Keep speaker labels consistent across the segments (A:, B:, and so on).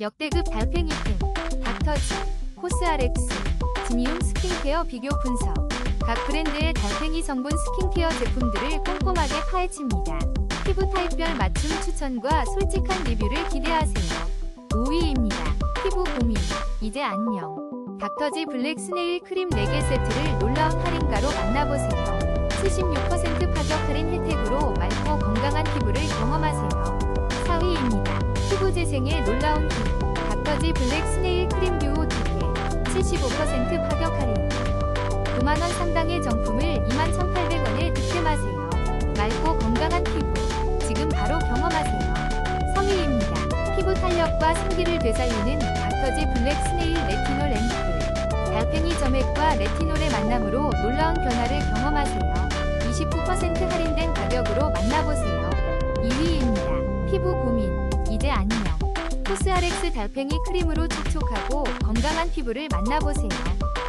A: 역대급 달팽이템, 닥터지, 코스RX, 지니움 스킨케어 비교 분석. 각 브랜드의 달팽이 성분 스킨케어 제품들을 꼼꼼하게 파헤칩니다. 피부 타입별 맞춤 추천과 솔직한 리뷰를 기대하세요. 5위입니다. 피부 고민, 이제 안녕. 닥터지 블랙 스네일 크림 4개 세트를 놀라운 할인가로 만나보세요. 76% 4위입니다. 피부 재생의 놀라운 힘. 닥터지 블랙 스네일 크림 듀오 2개. 75% 파격 할인. 9만원 상당의 정품을 21,800원에 득템하세요. 맑고 건강한 피부. 지금 바로 경험하세요. 3위입니다. 피부 탄력과 생기를 되살리는 닥터지 블랙 스네일 레티놀 앰플. 달팽이 점액과 레티놀의 만남으로 놀라운 변화를 경험하세요. 29% 할인된 가격으로 만나보세요. 2위입니다. 피부 고민. 코스RX 달팽이 크림으로 촉촉하고 건강한 피부를 만나보세요.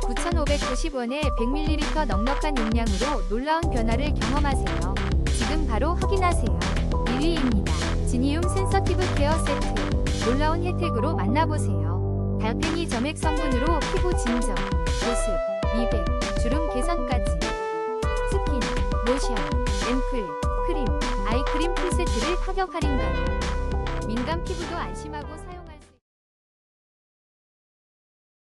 A: 9,590원에 100ml 넉넉한 용량으로 놀라운 변화를 경험하세요. 지금 바로 확인하세요. 1위입니다. 지니움 센서티브 케어 세트. 놀라운 혜택으로 만나보세요. 달팽이 점액 성분으로 피부 진정, 보습, 미백, 주름 개선까지. 스킨, 로션, 앰플, 크림, 아이크림 풀세트를 파격 할인가로. 민감 피부도 안심하고 사